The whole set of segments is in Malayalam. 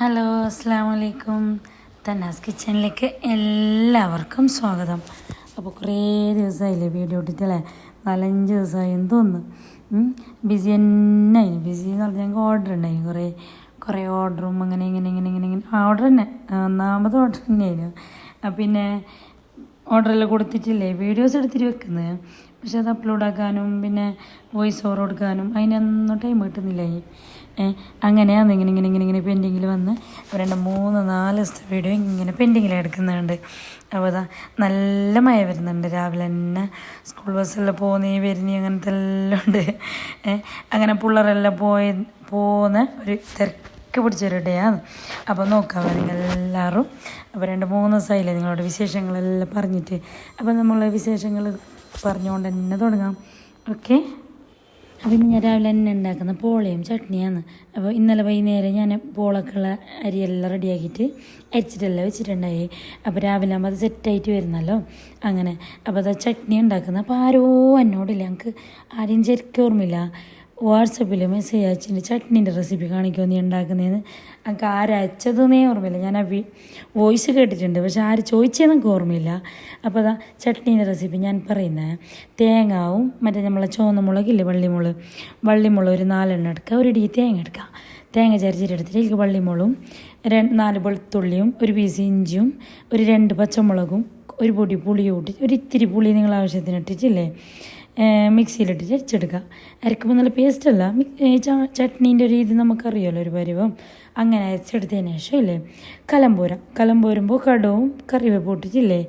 ഹലോ അസ്സാം വലൈക്കും തന്നാസ് കിച്ചണിലേക്ക് എല്ലാവർക്കും സ്വാഗതം. അപ്പോൾ കുറേ ദിവസമായില്ലേ വീഡിയോ ഇട്ടിട്ടല്ലേ? നാലഞ്ച് ദിവസമായി എന്ന് തോന്നുന്നു. ബിസി തന്നെ ആയിരുന്നു ബിസി എന്ന് പറഞ്ഞാൽ ഞങ്ങൾക്ക് ഓർഡർ ഉണ്ടായിരുന്നു കുറേ കുറേ ഓർഡറും അങ്ങനെ ഇങ്ങനെ ഇങ്ങനെ ഇങ്ങനെ ഇങ്ങനെ. ഓർഡർ തന്നെ. ഒന്നാമത് ഓർഡർ തന്നെയായിരുന്നു. പിന്നെ ഓർഡറെല്ലാം കൊടുത്തിട്ടില്ലേ? വീഡിയോസ് എടുത്തിട്ട് വെക്കുന്നത്. പക്ഷെ അത് അപ്ലോഡ് ആക്കാനും പിന്നെ വോയിസ് ഓവർ കൊടുക്കാനും അതിനൊന്നും ടൈം കിട്ടുന്നില്ലേ അങ്ങനെയാണ് ഇങ്ങനെ ഇങ്ങനെ ഇങ്ങനെ ഇങ്ങനെ പെൻഡിങ്ങിൽ വന്ന് രണ്ട് മൂന്ന് നാല് ദിവസത്തെ വീഡിയോ ഇങ്ങനെ പെൻഡിങ്ങിൽ എടുക്കുന്നുണ്ട്. അപ്പോൾ അതാ നല്ല മഴ വരുന്നുണ്ട്. രാവിലെ തന്നെ സ്കൂൾ ബസ്സെല്ലാം പോകുന്നേ വരുന്നേ അങ്ങനത്തെ എല്ലാം ഉണ്ട്. അങ്ങനെ പിള്ളേരെല്ലാം പോയ പോകുന്ന ഒരു തിരക്ക് പിടിച്ചൊരു ഡേ ആണ്. അപ്പോൾ നോക്കാം നിങ്ങൾ എല്ലാവരും അപ്പോൾ രണ്ട് മൂന്ന് ദിവസമായില്ലേ നിങ്ങളോട് വിശേഷങ്ങളെല്ലാം പറഞ്ഞിട്ട്. അപ്പോൾ നമ്മളെ വിശേഷങ്ങൾ പറഞ്ഞുകൊണ്ട് തന്നെ തുടങ്ങാം. ഓക്കെ? ഇന്ന് ഞാൻ രാവിലെ തന്നെ ഉണ്ടാക്കുന്ന പോളയും ചട്നിയാണ്. അപ്പോൾ ഇന്നലെ വൈകുന്നേരം ഞാൻ പോളക്കുള്ള അരിയെല്ലാം റെഡിയാക്കിയിട്ട് അരിച്ചിട്ടെല്ലാം വെച്ചിട്ടുണ്ടായി. അപ്പോൾ രാവിലെ ആകുമ്പോൾ അത് സെറ്റായിട്ട് വരുന്നല്ലോ. അങ്ങനെ. അപ്പോൾ അത് ചട്നി ഉണ്ടാക്കുന്ന അപ്പോൾ ആരോ എന്നോടില്ല. ഞങ്ങൾക്ക് ആരെയും ശരിക്കും ഓർമ്മയില്ല. വാട്സപ്പിൽ മെസ്സേജ് അയച്ചിട്ട് ചട്നീന്റെ റെസിപ്പി കാണിക്കുമോ നീ ഉണ്ടാക്കുന്നതെന്ന് എനിക്ക് ആരയച്ചതെന്നേ ഓർമ്മയില്ല. ഞാൻ ആ വോയിസ് കേട്ടിട്ടുണ്ട് പക്ഷെ ആര് ചോദിച്ചതെന്ന് എനിക്ക് ഓർമ്മയില്ല. അപ്പോൾ അതാ ചട്നീന്റെ റെസിപ്പി ഞാൻ പറയുന്നത് തേങ്ങാവും മറ്റേ നമ്മളെ ചുവന്ന മുളകില്ലേ വള്ളിമുളക്? വള്ളിമുളക് ഒരു നാലെണ്ണം എടുക്കുക ഒരു ഇടി തേങ്ങ എടുക്കുക തേങ്ങ ചരിച്ചിട്ടെടുത്തിട്ട് ഇതിലേക്ക് വള്ളിമുളകും രണ്ട് നാല് വെളുത്തുള്ളിയും ഒരു പീസ് ഇഞ്ചിയും ഒരു രണ്ട് പച്ചമുളകും ഒരു പൊടി പുളിയും കൂട്ടി ഒരു ഇത്തിരി പുളി നിങ്ങൾ ആവശ്യത്തിന് ഇട്ടിട്ടില്ലേ? മിക്സിയിലിട്ടിട്ട് ചരിച്ചെടുക്കുക അരക്കുമ്പോൾ നല്ല പേസ്റ്റ് അല്ല. ചട്നീന്റെ ഒരു രീതി നമുക്കറിയാമല്ലോ ഒരു പരിവം. അങ്ങനെ അരച്ചെടുത്തതിന് ശേഷം ഇല്ലേ കലമ്പൂര കലമ്പൂരുമ്പോൾ കടവും കറിവേപ്പ് ഇട്ടിട്ടില്ലേ?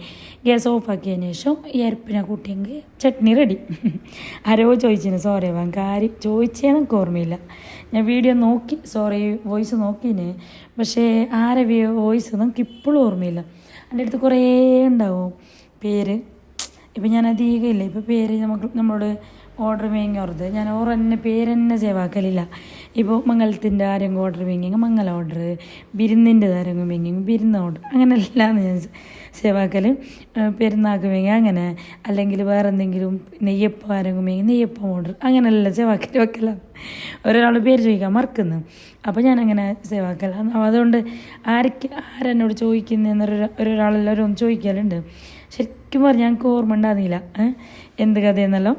ഗ്യാസ് ഓഫാക്കിയതിന് ശേഷം ഈ അരപ്പിനെ കൂട്ടിയെങ്കിൽ ചട്നി റെഡി ആരോ ചോദിച്ചിന് സോറി കാര്യം ചോദിച്ചേ എനിക്ക് ഓർമ്മയില്ല. ഞാൻ വീഡിയോ നോക്കി സോറി വോയിസ് നോക്കിന് പക്ഷേ ആരെ വോയിസ് നമുക്ക് ഇപ്പോഴും ഓർമ്മയില്ല. എന്റെ അടുത്ത് കുറേ ഉണ്ടാവും. പേര് ഇപ്പം ഞാൻ അധികം ഇല്ല പേര് നമുക്ക് നമ്മളോട് ഓർഡർ വേങ്ങിയോർത് ഞാൻ ഓർ തന്നെ പേര് തന്നെ സേവാക്കലില്ല ഇപ്പോൾ മംഗലത്തിന്റെ ആരെങ്കിലും ഓർഡർ വേങ്ങിയെങ്കിൽ മംഗല ഓർഡർ ബിരുന്നിന്റെ ആരെങ്കിലും വേങ്ങിയെങ്കിൽ ബിരുന്ന ഓർഡർ അങ്ങനെ എല്ലാമാണ് ഞാൻ സേവാക്കൽ പെരുന്നാക്ക് വേങ്ങി അങ്ങനെ. അല്ലെങ്കിൽ വേറെ എന്തെങ്കിലും നെയ്യപ്പം ആരെങ്കിലും വേങ്ങി നെയ്യപ്പം ഓർഡർ അങ്ങനെയല്ല സേവാക്കൽ വെക്കലാണ് ഒരാൾ പേര് ചോദിക്കാൻ മറക്കുന്നു. അപ്പോൾ ഞാൻ അങ്ങനെ സേവ് ആക്കലാണ് അപ്പോൾ അതുകൊണ്ട് ആർക്ക് ആരെന്നോട് ചോദിക്കുന്നതെന്നൊരു ഒരാളെല്ലാവരും ചോദിക്കലുണ്ട്. ശരിക്കും പറഞ്ഞാൽ ഞങ്ങൾക്ക് ഓർമ്മ ഉണ്ടാകുന്നില്ല എന്ത് കഥയെന്നല്ലോ?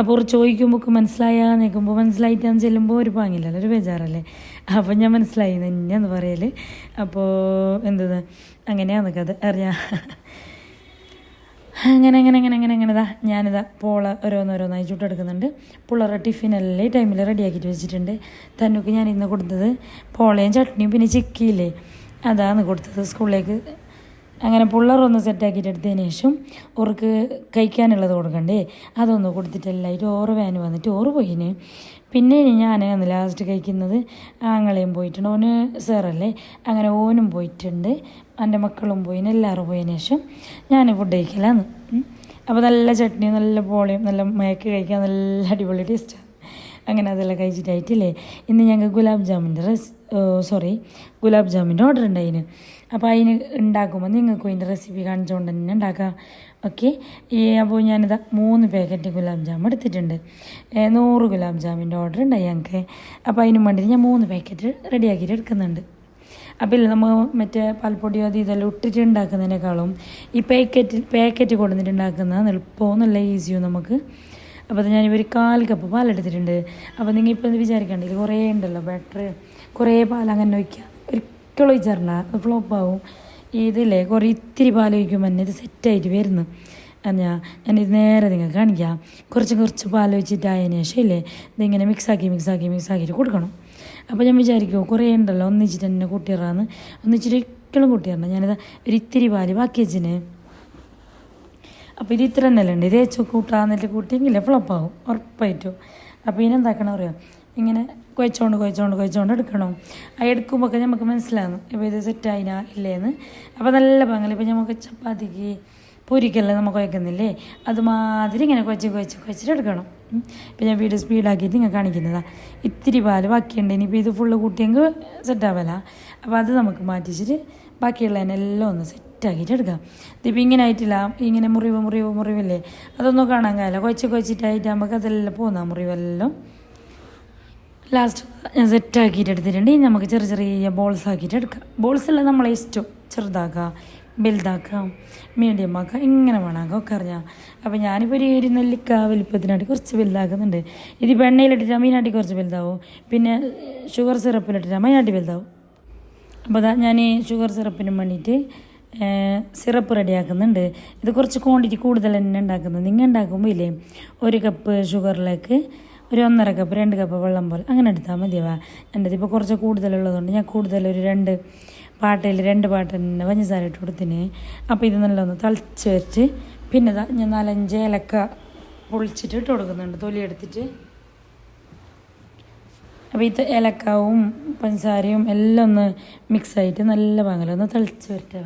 അപ്പോൾ ചോദിക്കുമ്പോൾ മനസ്സിലായാ നിൽക്കുമ്പോൾ മനസ്സിലായിട്ടാന്ന് ചെല്ലുമ്പോൾ ഒരു പാങ്ങില്ലല്ലോ ഒരു ബേജാറല്ലേ? അപ്പോൾ ഞാൻ മനസ്സിലായി തന്നെയാന്ന് പറയൽ അപ്പോൾ എന്തത് അങ്ങനെയാണ് കഥ അറിയാം അങ്ങനെ അങ്ങനെ അങ്ങനെ അങ്ങനെ അങ്ങനെ ഇതാ ഞാനിതാ പോള ഓരോന്നോരോന്നായി ചുട്ടെടുക്കുന്നുണ്ട്. പിള്ളേരുടെ ടിഫിനെല്ലാം ടൈമിൽ റെഡിയാക്കിയിട്ട് വെച്ചിട്ടുണ്ട്. തന്നുക്ക് ഞാൻ ഇന്ന് കൊടുത്തത് പോളയും ചട്നിയും പിന്നെ ചിക്കിയില്ലേ? അതാണ് കൊടുത്തത് സ്കൂളിലേക്ക്. അങ്ങനെ പിള്ളേരൊന്ന് സെറ്റാക്കിയിട്ട് എടുത്തതിന് ശേഷം ഓർക്ക് കഴിക്കാനുള്ളത് കൊടുക്കണ്ടേ? അതൊന്ന് കൊടുത്തിട്ട് എല്ലാവരും ഓറ് വേൻ വന്നിട്ട് ഓറ് പോയിന്. പിന്നെ ഞാൻ അന്ന് ലാസ്റ്റ് കഴിക്കുന്നത് ആങ്ങളെയും പോയിട്ടുണ്ട്. ഓന് സാറല്ലേ? അങ്ങനെ ഓനും പോയിട്ടുണ്ട്. എന്റെ മക്കളും പോയിന്. എല്ലാവരും പോയതിന് ശേഷം ഞാൻ ഫുഡ് കഴിക്കലാന്ന്. അപ്പോൾ നല്ല ചട്നി നല്ല പോളയും നല്ല മയക്ക് കഴിക്കാൻ നല്ല അടിപൊളി ടേസ്റ്റാണ് അങ്ങനെ അതെല്ലാം കഴിച്ചിട്ടായിട്ടില്ലേ ഇന്ന് ഞങ്ങൾക്ക് ഗുലാബ് ജാമിന്റെ റെസ് സോറി ഗുലാബ് ജാമിന്റെ ഓർഡർ ഉണ്ടായിന്. അപ്പോൾ അതിന് ഉണ്ടാക്കുമ്പോൾ നിങ്ങൾക്കും അതിന്റെ റെസിപ്പി കാണിച്ചുകൊണ്ട് തന്നെ ഉണ്ടാക്കാം. ഓക്കെ അപ്പോൾ ഞാനിതാ മൂന്ന് പാക്കറ്റ് ഗുലാബ് ജാം എടുത്തിട്ടുണ്ട്. നൂറ് ഗുലാബ് ജാമിന്റെ ഓർഡർ ഉണ്ടായി ഞങ്ങൾക്ക് അപ്പോൾ അതിന് വേണ്ടിയിട്ട് ഞാൻ മൂന്ന് പാക്കറ്റ് റെഡിയാക്കിയിട്ട് എടുക്കുന്നുണ്ട്. അപ്പോൾ ഇല്ല നമ്മൾ മറ്റേ പാൽപ്പൊടിയോ അത് ഇതെല്ലാം ഇട്ടിട്ട് ഉണ്ടാക്കുന്നതിനേക്കാളും ഈ പാക്കറ്റ് പാക്കറ്റ് കൊണ്ടുവന്നിട്ട് ഉണ്ടാക്കുന്നതാണ് നല്ല ഈസിയും നമുക്ക്. അപ്പോൾ ഞാൻ ഒരു കാൽ കപ്പ് പാലെടുത്തിട്ടുണ്ട്. അപ്പോൾ നിങ്ങൾ ഇപ്പോൾ വിചാരിക്കേണ്ടത് കുറേ ഉണ്ടല്ലോ ബട്ടർ കുറേ പാൽ അങ്ങനെ ഒഴിക്കുക. ഒഴിച്ചാറില്ല അത് ഫ്ലോപ്പാവും ഇതില്ലേ കുറേ ഇത്തിരി പാൽ ഒഴിക്കുമ്പോൾ തന്നെ ഇത് സെറ്റായിട്ട് വരുന്നു. ഞാൻ ഞാനിത് നേരെ നിങ്ങൾക്ക് കാണിക്കാം. കുറച്ച് കുറച്ച് പാൽ ആയതിനു ശേഷം ഇല്ലേ ഇതിങ്ങനെ മിക്സാക്കി മിക്സാക്കി മിക്സാക്കിയിട്ട് കൊടുക്കണം. അപ്പോൾ ഞാൻ വിചാരിക്കുമോ കുറേ ഉണ്ടല്ലോ ഒന്നിച്ചിട്ട് തന്നെ കൂട്ടിയറാന്ന്. ഒന്നിച്ചിട്ട് ഒരിക്കലും കൂട്ടിയറണം ഞാനിത് ഒരു ഇത്തിരി പാൽ ബാക്കി വെച്ചിന്. അപ്പോൾ ഇത് ഇത്ര തന്നെ ഉണ്ട്. ഇത് വെച്ച് കൂട്ടാന്നിട്ട് കൂട്ടിയെങ്കിലേ ഫ്ലപ്പാവും ഉറപ്പായിട്ടും. അപ്പോൾ ഇതിനെന്താക്കണം അറിയാം ഇങ്ങനെ കുഴച്ചോണ്ട് കുഴച്ചോണ്ട് കുഴച്ചോണ്ട് എടുക്കണം. ആ എടുക്കുമ്പോൾ നമുക്ക് മനസ്സിലാകുന്നു. ഇപ്പോൾ ഇത് സെറ്റായിനാ ഇല്ലേന്ന്. അപ്പോൾ നല്ല പങ്കൽ ഇപ്പോൾ നമുക്ക് ചപ്പാത്തിക്ക് പൊരിക്കല്ലേ നമുക്ക് കുഴക്കുന്നില്ലേ അതുമാതിരി ഇങ്ങനെ കുഴച്ച് കുഴച്ച് കുഴച്ചിട്ട് എടുക്കണം. ഇപ്പം ഞാൻ വീഡിയോ സ്പീഡാക്കിയിട്ട് നിങ്ങൾ കാണിക്കുന്നതാണ് ഇത്തിരി പാൽ ബാക്കിയുണ്ട്. ഇനിയിപ്പോൾ ഇത് ഫുള്ള് കൂട്ടിയെങ്കിൽ സെറ്റാവല അപ്പോൾ അത് നമുക്ക് മാറ്റിച്ചിട്ട് ബാക്കിയുള്ളതിനെല്ലാം ഒന്ന് സെറ്റാക്കിയിട്ട് എടുക്കാം. ഇതിപ്പോൾ ഇങ്ങനെ ആയിട്ടില്ല. ഇങ്ങനെ മുറിവ് മുറിവ് മുറിവില്ലേ? അതൊന്നും കാണാൻ കഴിയില്ല. കുഴച്ച് കുഴച്ചിട്ടായിട്ട് നമുക്ക് അതെല്ലാം പോകുന്ന മുറിവെല്ലാം. ലാസ്റ്റ് ഞാൻ സെറ്റ് ആക്കിയിട്ട് എടുത്തിട്ടുണ്ട്. നമുക്ക് ചെറിയ ചെറിയ ബോൾസ് ആക്കിയിട്ട് എടുക്കാം. ബോൾസ് എല്ലാം നമ്മളെ ഇഷ്ടം. ചെറുതാക്കാം വലുതാക്കാം മീഡിയം ആക്കാം ഇങ്ങനെ വേണമെങ്കിൽ ഒക്കെ അറിഞ്ഞാൽ അപ്പോൾ ഞാനിപ്പോൾ ഒരു ഒരു നെല്ലിക്ക വലിപ്പത്തിനായിട്ട് കുറച്ച് വലുതാക്കുന്നുണ്ട്. ഇതിപ്പോൾ എണ്ണയിലിട്ടിട്ട് മീനാട്ടി കുറച്ച് വലുതാവും. പിന്നെ ഷുഗർ സിറപ്പിലിട്ടിട്ട് മീനാട്ടി വലുതാവും. അപ്പോൾ അതാ ഞാൻ ഷുഗർ സിറപ്പിന് വേണ്ടിയിട്ട് സിറപ്പ് റെഡിയാക്കുന്നുണ്ട്. ഇത് കുറച്ച് ക്വാണ്ടിറ്റി കൂടുതൽ തന്നെ ഉണ്ടാക്കുന്നത്. നിങ്ങൾ ഉണ്ടാക്കുമ്പോൾ ഇല്ലേ? ഒരു കപ്പ് ഷുഗറിലേക്ക് ഒരു ഒന്നര കപ്പ് രണ്ട് കപ്പ് വെള്ളം പോലെ. അങ്ങനെ എടുത്താൽ മതിയാവാ. എന്റെ ഇപ്പോൾ കുറച്ച് കൂടുതലുള്ളതുകൊണ്ട് ഞാൻ കൂടുതൽ ഒരു രണ്ട് പാട്ടയിൽ രണ്ട് പാട്ട് തന്നെ പഞ്ചസാര ഇട്ട് കൊടുത്തിന്. അപ്പോൾ ഇത് നല്ലൊന്ന് തളിച്ച് വെച്ച് പിന്നെ ഞാൻ നാലഞ്ച് ഏലക്ക പൊളിച്ചിട്ട് ഇട്ട് കൊടുക്കുന്നുണ്ട്. തൊലി എടുത്തിട്ട്. അപ്പോൾ ഇത് ഏലക്കാവും പഞ്ചസാരയും എല്ലാം ഒന്ന് മിക്സായിട്ട് നല്ല പാങ്ങലൊന്ന് തളിച്ച് വരട്ടെ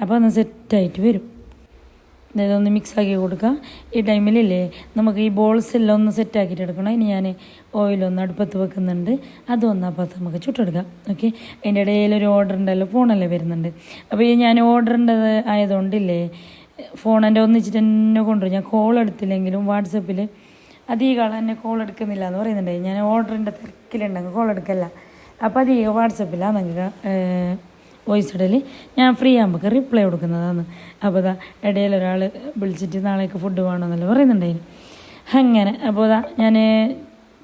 അപ്പോൾ ഒന്ന് സെറ്റായിട്ട് വരും. ഇതൊന്ന് മിക്സാക്കി കൊടുക്കുക ഈ ടൈമിലില്ലേ നമുക്ക് ഈ ബോൾസ് എല്ലാം ഒന്ന് സെറ്റാക്കിയിട്ട് എടുക്കണം. ഇനി ഞാൻ ഓയിലൊന്ന് അടുപ്പത്ത് വെക്കുന്നുണ്ട്. അതൊന്ന് അപ്പത്ത് നമുക്ക് ചുട്ടെടുക്കാം. ഓക്കെ അതിന്റെ ഇടയിൽ ഒരു ഓർഡർ ഉണ്ടല്ലോ ഫോണല്ലേ വരുന്നുണ്ട്. അപ്പോൾ ഈ ഞാൻ ഓർഡറിന്റെത് ആയതുകൊണ്ടില്ലേ ഫോൺ എന്റെ ഒന്നിച്ചിട്ട് എന്നെ കൊണ്ടുവരും. ഞാൻ കോൾ എടുത്തില്ലെങ്കിലും വാട്സപ്പിൽ അധികം എന്നെ കോൾ എടുക്കുന്നില്ല എന്ന് പറയുന്നുണ്ട്. ഞാൻ ഓർഡറിന്റെ തിരക്കിലുണ്ടെങ്കിൽ കോൾ എടുക്കല്ല. അപ്പോൾ അധികം വാട്സപ്പിലാണ് വോയിസ് ഇടയിൽ ഞാൻ ഫ്രീ ആകുമ്പോൾ റിപ്ലൈ കൊടുക്കുന്നതാണ്. അപ്പോൾ ഇതാ ഇടയിൽ ഒരാൾ വിളിച്ചിട്ട് നാളേക്ക് ഫുഡ് വേണമെന്നല്ല പറയുന്നുണ്ടായിരുന്നു അങ്ങനെ അപ്പോൾ ഇതാ ഞാൻ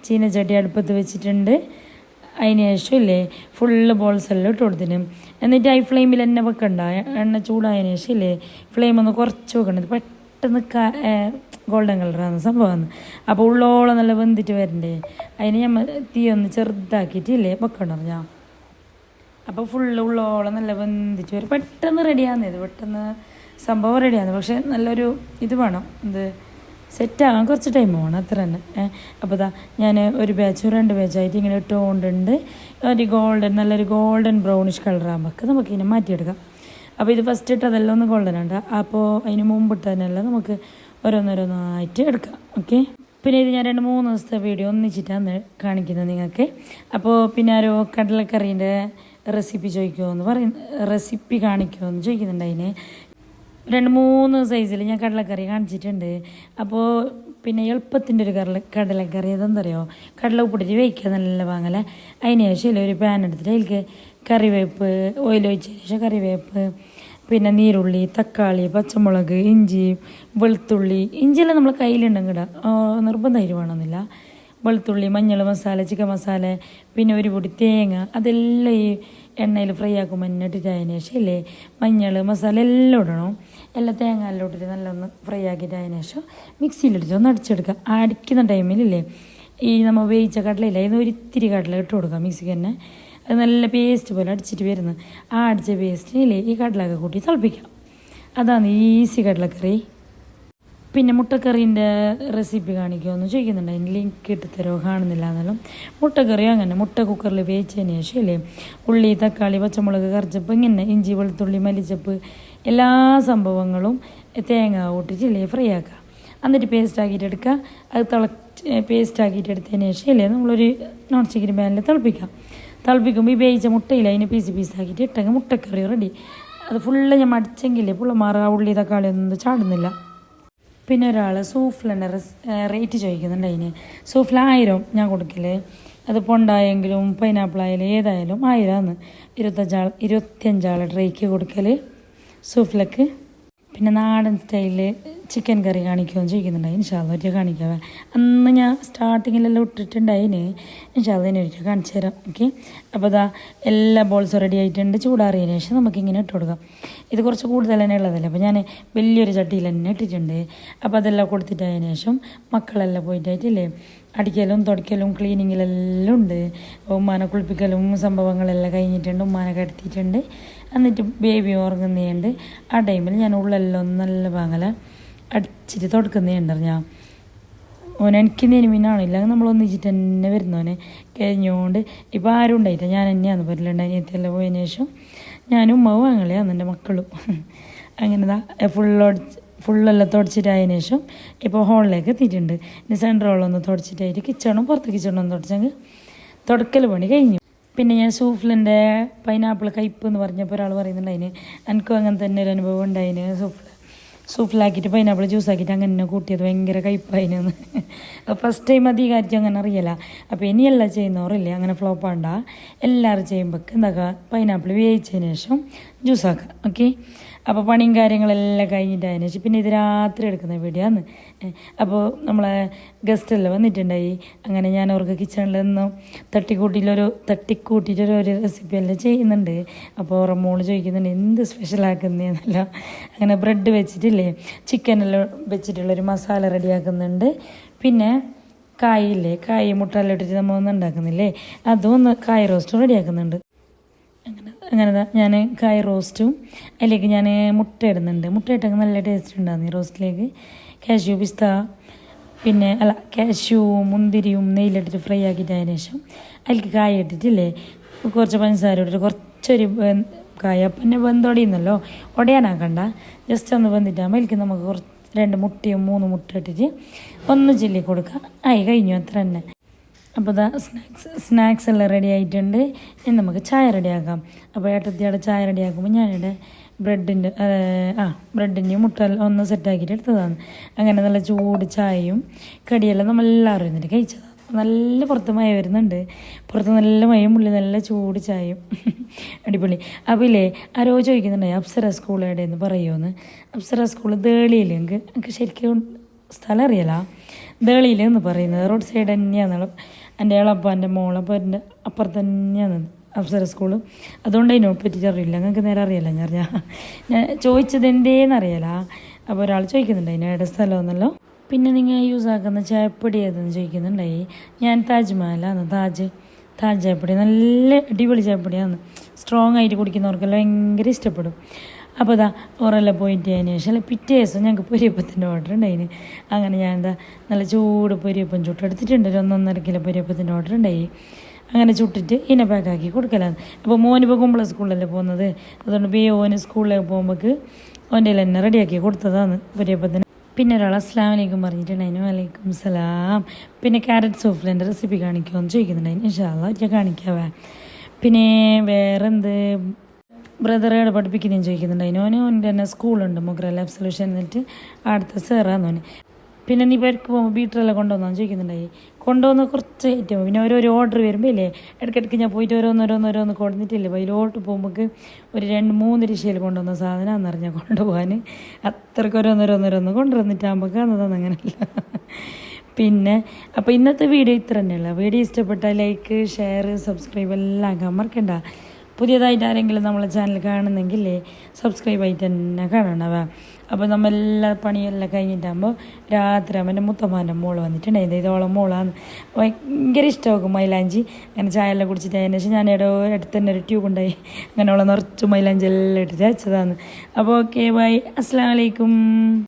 ചീനച്ചട്ടി അടുപ്പത്ത് വെച്ചിട്ടുണ്ട്. അതിന് ശേഷം ഇല്ലേ ഫുള്ള് ബോൾസ് എല്ലാം ഇട്ട് കൊടുത്തിന്. എന്നിട്ട് ഐ ഫ്ലെയിമിൽ എണ്ണ വെക്കണ്ട. എണ്ണ ചൂടായതിനു ശേഷം ഇല്ലേ ഫ്ലെയിം ഒന്ന് കുറച്ച് വെക്കണ്ടത് പെട്ടെന്ന് ഗോൾഡൻ കളറാണ് സംഭവമാണ് അപ്പോൾ ഉള്ളോളം നല്ല വെന്തിട്ട് വരണ്ടേ. അതിന് നമ്മൾ തീ ഒന്ന് ചെറുതാക്കിയിട്ടില്ലേ വെക്കണം ഞാൻ? അപ്പോൾ ഫുള്ള് ഉള്ളോളം നല്ല വെന്തിട്ട് വരും. പെട്ടെന്ന് റെഡിയാകുന്നത് ഇത്. പെട്ടെന്ന് സംഭവം റെഡിയാണ് പക്ഷേ നല്ലൊരു ഇത് വേണം. എന്ത് സെറ്റാകാൻ കുറച്ച് ടൈം വേണം. അത്ര തന്നെ. അപ്പോൾ ഇതാ ഞാൻ ഒരു ബാച്ചും രണ്ട് ബാച്ചായിട്ട് ഇങ്ങനെ ഇട്ടുകൊണ്ടുണ്ട് ഒരു ഗോൾഡൻ നല്ലൊരു ഗോൾഡൻ ബ്രൗണിഷ് കളറാകുമ്പോൾ നമുക്ക് ഇതിനെ മാറ്റിയെടുക്കാം. അപ്പോൾ ഇത് ഫസ്റ്റ് ഇട്ട് അതെല്ലാം ഒന്ന് ഗോൾഡൻ ഉണ്ട് അപ്പോൾ അതിന് മുമ്പിട്ട് തന്നെയല്ല നമുക്ക് ഓരോന്നോരോന്നായിട്ട് എടുക്കാം. ഓക്കെ? പിന്നെ ഇത് ഞാൻ രണ്ട് മൂന്ന് ദിവസത്തെ വീഡിയോ ഒന്നിച്ചിട്ടാണ് കാണിക്കുന്നത് നിങ്ങൾക്ക്. അപ്പോൾ പിന്നെ ആരോ കടലക്കറീന്റെ റെസിപ്പി ചോദിക്കുമോ എന്ന് റെസിപ്പി കാണിക്കുമോ എന്ന് ചോദിക്കുന്നുണ്ട് അതിന്. രണ്ട് മൂന്ന് സൈസിൽ ഞാൻ കടലക്കറി കാണിച്ചിട്ടുണ്ട്. അപ്പോൾ പിന്നെ എളുപ്പത്തിന്റെ ഒരു കടല കടലക്കറി അതെന്തറിയോ? കടല ഉപ്പിട്ടിട്ട് വേവിക്കുക നല്ല വാങ്ങല അതിന് ശേഷം ഒരു പാൻ എടുത്തിട്ട് അതിലേക്ക് കറിവേപ്പ് ഓയിൽ ഒഴിച്ചതിന് ശേഷം കറിവേപ്പ് പിന്നെ നീരുള്ളി തക്കാളി പച്ചമുളക് ഇഞ്ചി വെളുത്തുള്ളി ഇഞ്ചിയെല്ലാം നമ്മൾ കയ്യിലുണ്ടെങ്കിൽ നിർബന്ധം നിർബന്ധമായിട്ട് വേണമെന്നില്ല. വെളുത്തുള്ളി മഞ്ഞൾ മസാല ചിക്കൻ മസാല പിന്നെ ഒരു പൊടി തേങ്ങ അതെല്ലാം ഈ എണ്ണയിൽ ഫ്രൈ ആക്കുമ്പോൾ ഇട്ടിട്ടതിന് ശേഷം ഇല്ലേ മഞ്ഞൾ മസാല എല്ലാം ഇടണം. എല്ലാം തേങ്ങ എല്ലാം ഇട്ടിട്ട് നല്ലൊന്ന് ഫ്രൈ ആക്കിയിട്ട് അതിന് ശേഷം മിക്സിയിലിട്ടിട്ട് ഒന്ന് അടിച്ചെടുക്കുക. അടിക്കുന്ന ടൈമിലില്ലേ ഈ നമ്മൾ വേവിച്ച കടലയില്ല? അതിന് ഒരിത്തിരി കടല ഇട്ട് കൊടുക്കുക മിക്സിക്ക് തന്നെ. അത് നല്ല പേസ്റ്റ് പോലെ അടിച്ചിട്ട് വരുന്നത്. ആ അടിച്ച പേസ്റ്റിനില്ലേ ഈ കടലൊക്കെ കൂട്ടി തിളപ്പിക്കാം അതാണ് ഈസി കടലക്കറി. പിന്നെ മുട്ടക്കറീന്റെ റെസിപ്പി കാണിക്കുമെന്ന് ചോദിക്കുന്നുണ്ട്. അതിന് ലിങ്ക് ഇട്ട് തരുമോ കാണുന്നില്ല എന്നാലും മുട്ടക്കറി അങ്ങനെ മുട്ട കുക്കറിൽ വേവിച്ചതിന് ശേഷം അല്ലേ? ഉള്ളി തക്കാളി പച്ചമുളക് കറിച്ചപ്പ് ഇങ്ങനെ ഇഞ്ചി വെളുത്തുള്ളി മല്ലിച്ചപ്പ് എല്ലാ സംഭവങ്ങളും തേങ്ങ കൂട്ടിച്ചില്ലേ ഫ്രൈ ആക്കുക. എന്നിട്ട് പേസ്റ്റ് ആക്കിയിട്ട് എടുക്കുക. അത് തിളച്ച് പേസ്റ്റ് ആക്കിയിട്ട് എടുത്തതിന് ശേഷം അല്ലേ നമ്മളൊരു നോൺ സ്റ്റിക്കിന്റെ പാനിൽ തിളപ്പിക്കാം തിളപ്പിക്കുമ്പോൾ ഈ വേവിച്ച മുട്ടയില്ല അതിന് പീസ് പീസാക്കിയിട്ട് ഇട്ടെങ്കിൽ മുട്ടക്കറി റെഡി അത് ഫുള്ള് ഞാൻ മടിച്ചെങ്കിലേ പുള്ളമാറ ഉള്ളി തക്കാളി ഒന്നും ചാടുന്നില്ല. പിന്നെ ഒരാൾ സൂഫ്ലന്റെ റേറ്റ് ചോദിക്കുന്നുണ്ട് അതിന്. സൂഫ്ല ആയിരം ഞാൻ കൊടുക്കില്ലേ? അത് പൊണ്ടായെങ്കിലും പൈനാപ്പിൾ ആയാലും ഏതായാലും ആയിരമാണ് ഇരുപത്തഞ്ചാൾ ഇരുപത്തിയഞ്ചാൾ ഡ്രൈക്ക് കൊടുക്കൽ സൂഫിലേക്ക് പിന്നെ നാടൻ സ്റ്റൈലിൽ ചിക്കൻ കറി കാണിക്കുകയും ചോദിക്കുന്നുണ്ടായി ഇൻഷാല്ല ഒരിക്കൽ കാണിക്കാൻ അന്ന് ഞാൻ സ്റ്റാർട്ടിങ്ങിലെല്ലാം ഇട്ടിട്ടുണ്ടായിന്. ഇൻഷാല്ല ഇതിനെ ഒരിക്കൽ കാണിച്ചു തരാം. ഓക്കെ? അപ്പോൾ അതാ എല്ലാ ബോൾസും റെഡി ആയിട്ടുണ്ട്. ചൂടാറിയതിന് ശേഷം നമുക്കിങ്ങനെ ഇട്ട് കൊടുക്കാം. ഇത് കുറച്ച് കൂടുതൽ തന്നെ ഉള്ളതല്ലേ? അപ്പോൾ ഞാൻ വലിയൊരു ചട്ടിയിൽ തന്നെ ഇട്ടിട്ടുണ്ട്. അപ്പോൾ അതെല്ലാം കൊടുത്തിട്ടതിന് ശേഷം മക്കളെല്ലാം പോയിട്ടായിട്ടില്ലേ? അടിക്കലും തുടയ്ക്കലും ക്ലീനിങ്ങിലെല്ലാം ഉണ്ട്. ഉമ്മാനെ കുളിപ്പിക്കലും സംഭവങ്ങളെല്ലാം കഴിഞ്ഞിട്ടുണ്ട്. ഉമ്മാനെ കടത്തിയിട്ടുണ്ട്. എന്നിട്ട് ബേബി ഉറങ്ങുന്നുണ്ട് ആ ടൈമിൽ ഞാൻ ഉള്ളെല്ലാം നല്ല വാങ്ങല അടിച്ചിട്ട് തുടക്കുന്നതുണ്ട് ഞാൻ ഓൻ എനിക്ക് നെരുമീനാണ്? നമ്മൾ ഒന്നിച്ചിട്ട് തന്നെ വരുന്നവനെ കഴിഞ്ഞുകൊണ്ട് ഇപ്പോൾ ആരും ഉണ്ടായിട്ടില്ല. ഞാൻ തന്നെയാണ് പറ്റില്ല അനിയത്തിയെല്ലാം പോയതിന് ശേഷം ഞാനും ഉമ്മ വാങ്ങലെയാണ് എന്റെ മക്കളും. അങ്ങനെ ഫുള്ളടിച്ച് ഫുള്ളെല്ലാം തുടച്ചിട്ടായതിനു ശേഷം ഇപ്പോൾ ഹോളിലേക്ക് എത്തിയിട്ടുണ്ട്. ഇനി സെന്റർ ഹോളൊന്ന് തുടച്ചിട്ടായിട്ട് കിച്ചണും പുറത്ത് കിച്ചണും ഒന്ന് തുടച്ചെങ്കിൽ തുടക്കൽ പണി കഴിഞ്ഞു. പിന്നെ ഞാൻ സൂഫിലിന്റെ പൈനാപ്പിൾ കയ്പ്പ് എന്ന് പറഞ്ഞപ്പോൾ ഒരാൾ പറയുന്നുണ്ട് അതിന് എനിക്കും അങ്ങനെ തന്നെ ഒരു അനുഭവം ഉണ്ടായിന് സൂഫിൽ സൂഫിലാക്കിയിട്ട് പൈനാപ്പിൾ ജ്യൂസ് ആക്കിയിട്ട് അങ്ങനെ കൂട്ടിയത്. ഭയങ്കര കയ്പായിനെന്ന് ഫസ്റ്റ് ടൈം അധികാരിച്ച് അങ്ങനെ അറിയില്ല. അപ്പോൾ ഇനിയല്ല ചെയ്യുന്നവരില്ലേ അങ്ങനെ ഫ്ലോപ്പ് ആണ്ട എല്ലാവരും ചെയ്യുമ്പോൾ എന്താക്കുക പൈനാപ്പിൾ വേവിച്ചതിന് ശേഷം ജ്യൂസാക്കുക ഓക്കെ അപ്പോൾ പണിയും കാര്യങ്ങളെല്ലാം കഴിഞ്ഞിട്ട് അതിന് ശേഷം പിന്നെ ഇത് രാത്രി എടുക്കുന്ന വീഡിയോ ആണ് അപ്പോൾ നമ്മളെ ഗസ്റ്റെല്ലാം വന്നിട്ടുണ്ടായി. അങ്ങനെ ഞാൻ അവർക്ക് കിച്ചണിൽ നിന്നും തട്ടിക്കൂട്ടിയിലൊരു തട്ടിക്കൂട്ടിയിട്ടൊരു ഒരു റെസിപ്പി എല്ലാം ചെയ്യുന്നുണ്ട്. അപ്പോൾ അവരുടെ മോൾ ചോദിക്കുന്നുണ്ട് എന്ത് സ്പെഷ്യലാക്കുന്നതെന്നല്ല അങ്ങനെ ബ്രെഡ് വെച്ചിട്ടില്ലേ ചിക്കനെല്ലാം വെച്ചിട്ടുള്ളൊരു മസാല റെഡിയാക്കുന്നുണ്ട് പിന്നെ കായില്ലേ കായ മുട്ടെല്ലാം ഇട്ടിട്ട് നമ്മൾ ഒന്ന് ഉണ്ടാക്കുന്നില്ലേ? അതും കായ റോസ്റ്റ് റെഡിയാക്കുന്നുണ്ട് അങ്ങനെ അങ്ങനെ ഞാൻ കായ് റോസ്റ്റും അതിലേക്ക് ഞാൻ മുട്ട ഇടുന്നുണ്ട്. മുട്ട ഇട്ടൊക്കെ നല്ല ടേസ്റ്റ് ഉണ്ടാകുന്നു ഈ റോസ്റ്റിലേക്ക്. കാഷ്യൂ പിസ്ത പിന്നെ അല്ല കാഷ്യൂ മുന്തിരിയും നെയ്യിലിട്ടിട്ട് ഫ്രൈ ആക്കിയിട്ട് അതിന് ശേഷം അതിലേക്ക് കായ ഇട്ടിട്ടില്ലേ? കുറച്ച് പഞ്ചസാര ഇട്ടിട്ട് കുറച്ചൊരു കായ പിന്നെ വെന്തൊടിയുന്നല്ലോ ഒടയാനാക്കണ്ട ജസ്റ്റ് ഒന്ന് വെന്തിട്ടാകുമ്പോൾ അതിലേക്ക് നമുക്ക് കുറച്ച് രണ്ട് മുട്ടയും മൂന്ന് മുട്ട ഇട്ടിട്ട് ഒന്ന് ചില്ലി കൊടുക്കുക ആയി കഴിഞ്ഞു അത്ര തന്നെ അപ്പോൾ ദാ സ്നാക്സ് സ്നാക്സ് എല്ലാം റെഡി ആയിട്ടുണ്ട്. ഇനി നമുക്ക് ചായ റെഡിയാക്കാം അപ്പോൾ ഏട്ടത്തിയുടെ ചായ റെഡിയാക്കുമ്പോൾ ഞാനിവിടെ ബ്രെഡിന്റെ ആ ബ്രെഡിന്റെയും മുട്ട ഒന്ന് സെറ്റാക്കിയിട്ട് എടുത്തതാണ്. അങ്ങനെ നല്ല ചൂട് ചായയും കടിയെല്ലാം നമ്മൾ ഇരുന്നിട്ട് കഴിച്ചതാണ് നല്ല പുറത്ത് മഴ വരുന്നുണ്ട്. പുറത്ത് നല്ല മഴയും ഉള്ളിൽ നല്ല ചൂട് ചായയും. അടിപൊളി. അപ്പോൾ ഇല്ലേ ആരോ ചോദിക്കുന്നുണ്ടായി അപ്സര സ്കൂൾ എവിടെയെന്ന് പറയുമെന്ന് അപ്സര സ്കൂൾ ദേളിയിൽ എനിക്ക് ശരിക്കും സ്ഥലം അറിയാലോ ദേളിയിൽ എന്ന് പറയുന്നത്. റോഡ് സൈഡ് തന്നെയാണ് എന്റെ ഇളപ്പം എന്റെ മോളപ്പം എന്റെ അപ്പുറത്ത് തന്നെയാണ് അപ്സര സ്കൂൾ അതുകൊണ്ട് അതിനോട് പറ്റിയിട്ട് അറിയില്ല നിങ്ങൾക്ക് നേരെ അറിയില്ല ഞാൻ അറിയാം. ഞാൻ ചോദിച്ചത് എന്തേന്ന് അറിയാലോ? അപ്പോൾ ഒരാൾ ചോദിക്കുന്നുണ്ട് അതിന് എവിടെ സ്ഥലമെന്നല്ലോ പിന്നെ നിങ്ങൾ യൂസ് ആക്കുന്ന ചായപ്പൊടി ഏതെന്ന് ചോദിക്കുന്നുണ്ടായി ഞാൻ താജ്മഹലാണ്. താജ് താജ് ചായപ്പൊടി. നല്ല അടിപൊളി ചായപ്പൊടിയാണ്. സ്ട്രോങ് ആയിട്ട് കുടിക്കുന്നവർക്കെല്ലാം ഭയങ്കര ഇഷ്ടപ്പെടും. അപ്പോൾ ഇതാ ഓറെല്ലാം പോയിട്ട് അതിന് ശേഷം പിറ്റേ ദിവസം ഞങ്ങൾക്ക് പൊരിയപ്പത്തിന്റെ ഓർഡർ ഉണ്ടായിന് അങ്ങനെ ഞാൻ എന്താ നല്ല ചൂട് പൊരിയപ്പം ചുട്ടെടുത്തിട്ടുണ്ട് ഒരു ഒന്നൊന്നര കിലോ പൊരിയപ്പത്തിന്റെ ഓർഡർ ഉണ്ടായി അങ്ങനെ ചുട്ടിട്ട് ഇതിനെ പാക്കാക്കി കൊടുക്കലാണ്. അപ്പോൾ മോനിപ്പോൾ കുമ്പള സ്കൂളിലല്ലേ പോകുന്നത്. അതുകൊണ്ട് ബി ഓന് സ്കൂളിലേക്ക് പോകുമ്പോൾക്ക് ഓന്റെ തന്നെ റെഡിയാക്കി കൊടുത്തതാണ് പൊരിയപ്പത്തിന്. പിന്നെ ഒരാൾ അസ്ലാം വലൈക്കും പറഞ്ഞിട്ടുണ്ടായിരുന്നു വലൈക്കും സലാം. പിന്നെ ക്യാരറ്റ് സൂഫിലിന്റെ റെസിപ്പി കാണിക്കുമോ എന്ന് ചോദിക്കുന്നുണ്ടായിരുന്നു ഇൻഷാല്ല ഒറ്റ കാണിക്കാവേ. പിന്നെ വേറെന്ത്? ബ്രദറേടെ പഠിപ്പിക്കുന്നതും ചോദിക്കുന്നുണ്ടായിരുന്നു ഓന് ഓന്റെ തന്നെ സ്കൂളുണ്ട് മുഗ്ര ലൈഫ് സൊല്യൂഷൻ എന്നിട്ട് അടുത്ത സാറാന്ന് ഓന്. പിന്നെ നീ പേർക്ക് പോകുമ്പോൾ ബീറ്ററെല്ലാം കൊണ്ടുവന്നു ചോദിക്കുന്നുണ്ടായി. കൊണ്ടുവന്ന കുറച്ച് ഐറ്റം പിന്നെ ഓരോരോ ഓർഡർ വരുമ്പോൾ ഇല്ലേ ഇടയ്ക്കിടയ്ക്ക് ഞാൻ പോയിട്ട് ഓരോന്നോരോന്നോരോന്ന് കൊടുത്തിട്ടില്ലേ അപ്പോൾ അതിലോട്ട് പോകുമ്പോൾ ഒരു രണ്ട് മൂന്ന് രക്ഷയിൽ കൊണ്ടുവന്ന സാധനമാണെന്ന് അറിഞ്ഞാൽ കൊണ്ടുപോകാൻ. അത്രയ്ക്ക് ഓരോന്ന് കൊണ്ടുവന്നിട്ടാകുമ്പോൾ അന്നതാണ് അങ്ങനെയല്ല പിന്നെ അപ്പോൾ ഇന്നത്തെ വീഡിയോ ഇത്ര തന്നെയുള്ള. വീഡിയോ ഇഷ്ടപ്പെട്ടാൽ ലൈക്ക് ഷെയർ സബ്സ്ക്രൈബ് എല്ലാം മറക്കണ്ട. പുതിയതായിട്ട് ആരെങ്കിലും നമ്മളെ ചാനൽ കാണുന്നെങ്കിൽ സബ്സ്ക്രൈബ് ആയിട്ട് തന്നെ കാണണവ. അപ്പോൾ നമ്മളെല്ലാ പണിയെല്ലാം കഴിഞ്ഞിട്ടാകുമ്പോൾ രാത്രി അവന്റെ മുത്തമ്മാന്റെ മോൾ വന്നിട്ടുണ്ടായിരുന്നു ഇതോളം മോളാണ് ഭയങ്കര ഇഷ്ടമാക്കും മൈലാഞ്ചി. അങ്ങനെ ചായ എല്ലാം കുടിച്ചിട്ട് അതിന് ഞാൻ ഇടോ അടുത്ത് തന്നെ ഒരു ട്യൂബ് ഉണ്ടായി. അങ്ങനെ അവളെ നിറച്ച് മൈലാഞ്ചി എല്ലാം ഇട്ടിട്ട് വെച്ചതാണ് അപ്പോൾ ഓക്കെ ബൈ അസ്സാം വലൈക്കും